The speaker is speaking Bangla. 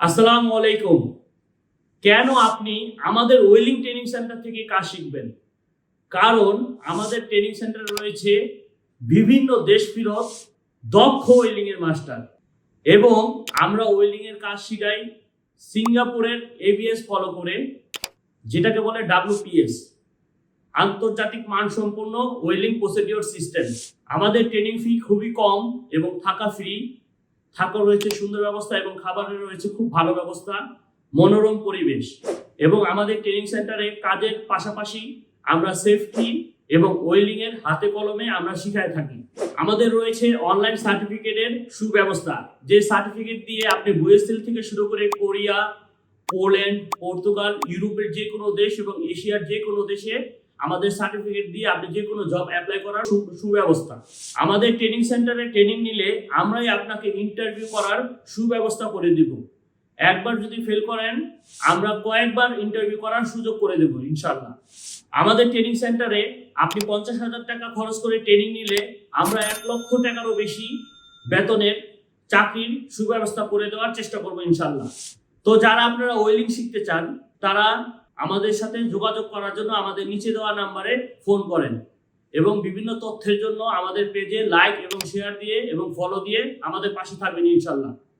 আসসালামু আলাইকুম। কেন আপনি আমাদের ওয়েলিং ট্রেনিং সেন্টার থেকে কাজ শিখবেন? কারণ আমাদের ট্রেনিং সেন্টারে রয়েছে বিভিন্ন দেশ ফিরত দক্ষ ওয়েলিং এর মাস্টার। এবং আমরা ওয়েলিং এর কাজ শিখাই সিঙ্গাপুরের এবিএস ফলো করে, যেটাকে বলে ডাব্লিউপিএস আন্তর্জাতিক মানসম্পন্ন ওয়েলিং প্রসিডিওর সিস্টেম। আমাদের ট্রেনিং ফি খুবই কম এবং থাকা ফ্রি থাকার রয়েছে সুন্দর ব্যবস্থা এবং খাবারের রয়েছে খুব ভালো ব্যবস্থা, মনোরম পরিবেশ। এবং আমাদের ট্রেনিং সেন্টারে কাজের পাশাপাশি আমরা সেফটি এবং ওয়েলিং এর হাতে কলমে আমরা শিখায় থাকি। আমাদের রয়েছে অনলাইন সার্টিফিকেটের সুব্যবস্থা, যে সার্টিফিকেট দিয়ে আপনি বুয়েসেল থেকে শুরু করে কোরিয়া, পোল্যান্ড, পর্তুগাল, ইউরোপের যে কোনো দেশ এবং এশিয়ার যে কোনো দেশে আমাদের সার্টিফিকেট দিয়ে আপনি যে কোনো জব অ্যাপ্লাই করার সুব্যবস্থা। আমাদের ট্রেনিং সেন্টারে ট্রেনিং নিলে আমরাই আপনাকে ইন্টারভিউ করার সুব্যবস্থা করে দিব। একবার যদি ফেল করেন, আমরা কয়েকবার ইন্টারভিউ করার সুযোগ করে দেব ইনশাল্লাহ আমাদের ট্রেনিং সেন্টারে আপনি পঞ্চাশ হাজার টাকা খরচ করে ট্রেনিং নিলে আমরা এক লক্ষ টাকারও বেশি বেতনের চাকরির সুব্যবস্থা করে দেওয়ার চেষ্টা করব ইনশাল্লাহ তো যারা আপনারা ওয়েলিং শিখতে চান তারা আমাদের সাথে যোগাযোগ করার জন্য আমাদের নিচে দেওয়া নাম্বারে ফোন করেন এবং বিভিন্ন তথ্যের জন্য আমাদের পেজে লাইক এবং শেয়ার দিয়ে এবং ফলো দিয়ে আমাদের পাশে থাকবেন ইনশাল্লাহ।